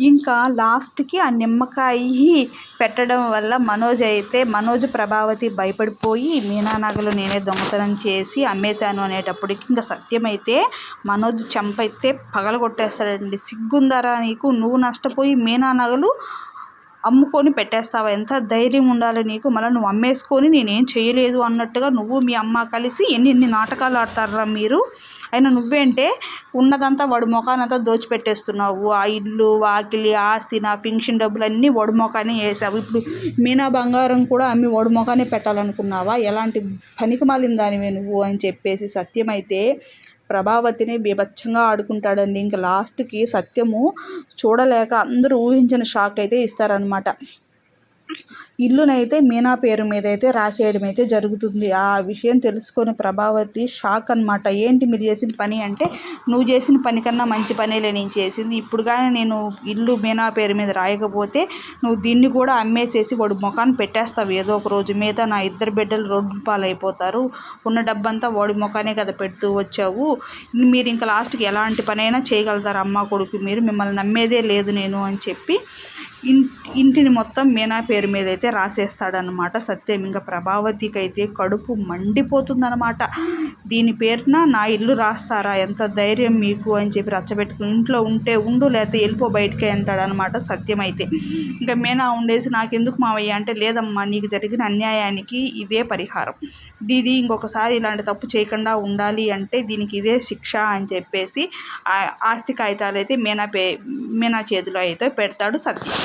ఇంకా లాస్ట్కి ఆ నిమ్మకాయ పెట్టడం వల్ల మనోజ్ అయితే మనోజ్ ప్రభావతి భయపడిపోయి మీనా నగలు నేనే దొంగతనం చేసి అమ్మేశాను అనేటప్పటికి ఇంకా సత్యం అయితే మనోజ్ చెంప పగలగొట్టేస్తాడండి. సిగ్గుందరా నీకు? నువ్వు నష్టపోయి మీనా నగలు అమ్ముకొని పెట్టేస్తావా? ఎంత ధైర్యం ఉండాలి నీకు? మళ్ళీ నువ్వు అమ్మేసుకొని నేనేం చేయలేదు అన్నట్టుగా నువ్వు మీ అమ్మ కలిసి ఎన్ని ఎన్ని నాటకాలు ఆడతారా మీరు? అయినా నువ్వేంటే ఉన్నదంతా వాడు మొఖానంతా దోచిపెట్టేస్తున్నావు. ఆ ఇల్లు వాకిలి ఆస్తి నా పింఛన్ డబ్బులు అన్నీ వాడు వేసావు. ఇప్పుడు మీనా బంగారం కూడా అమ్మి వాడు పెట్టాలనుకున్నావా? ఎలాంటి పనికి మాలిన దానివే నువ్వు అని చెప్పేసి సత్యమైతే ప్రభావతిని బీభత్సంగా ఆడుకుంటాడండి. ఇంకా లాస్ట్కి సత్యము చూడలేక అందరూ ఊహించిన షాక్ అయితే ఇస్తారనమాట ఇల్లునైతే మీనా పేరు మీద అయితే రాసేయడం అయితే జరుగుతుంది. ఆ విషయం తెలుసుకొని ప్రభావతి షాక్ అనమాట ఏంటి మీరు చేసిన పని అంటే నువ్వు చేసిన పని కన్నా మంచి పనేలే నేను చేసింది. ఇప్పుడు కానీ నేను ఇల్లు మీనా పేరు మీద రాయకపోతే నువ్వు దీన్ని కూడా అమ్మేసేసి వాడు ముఖాన్ని పెట్టేస్తావు. ఏదో ఒక రోజు మీద నా ఇద్దరు బిడ్డలు రోడ్డు పాలైపోతారు. ఉన్న డబ్బంతా వాడి ముఖానే కదా పెడుతూ వచ్చావు. మీరు ఇంకా లాస్ట్కి ఎలాంటి పనైనా చేయగలుగుతారు. అమ్మ కొడుకు మీరు మిమ్మల్ని నమ్మేదే లేదు నేను అని చెప్పి ఇన్ ఇంటిని మొత్తం మీనా పేరు మీద అయితే రాసేస్తాడనమాట సత్యం ఇంకా ప్రభావతికి అయితే కడుపు మండిపోతుందనమాట దీని పేరున నా ఇల్లు రాస్తారా? ఎంత ధైర్యం మీకు? అని చెప్పి రచ్చబెట్టుకుని ఇంట్లో ఉంటే ఉండు లేకపోతే వెళ్ళిపో బయటికి అంటాడనమాట సత్యం అయితే. ఇంకా మీనా ఉండేసి నాకెందుకు మావయ్య అంటే లేదమ్మా నీకు జరిగిన అన్యాయానికి ఇదే పరిహారం. దీది ఇంకొకసారి ఇలాంటి తప్పు చేయకుండా ఉండాలి అంటే దీనికి ఇదే శిక్ష అని చెప్పేసి ఆస్తి కాగితాలు అయితే మీనా పే మీనా చేతిలో అయితే పెడతాడు సత్యం.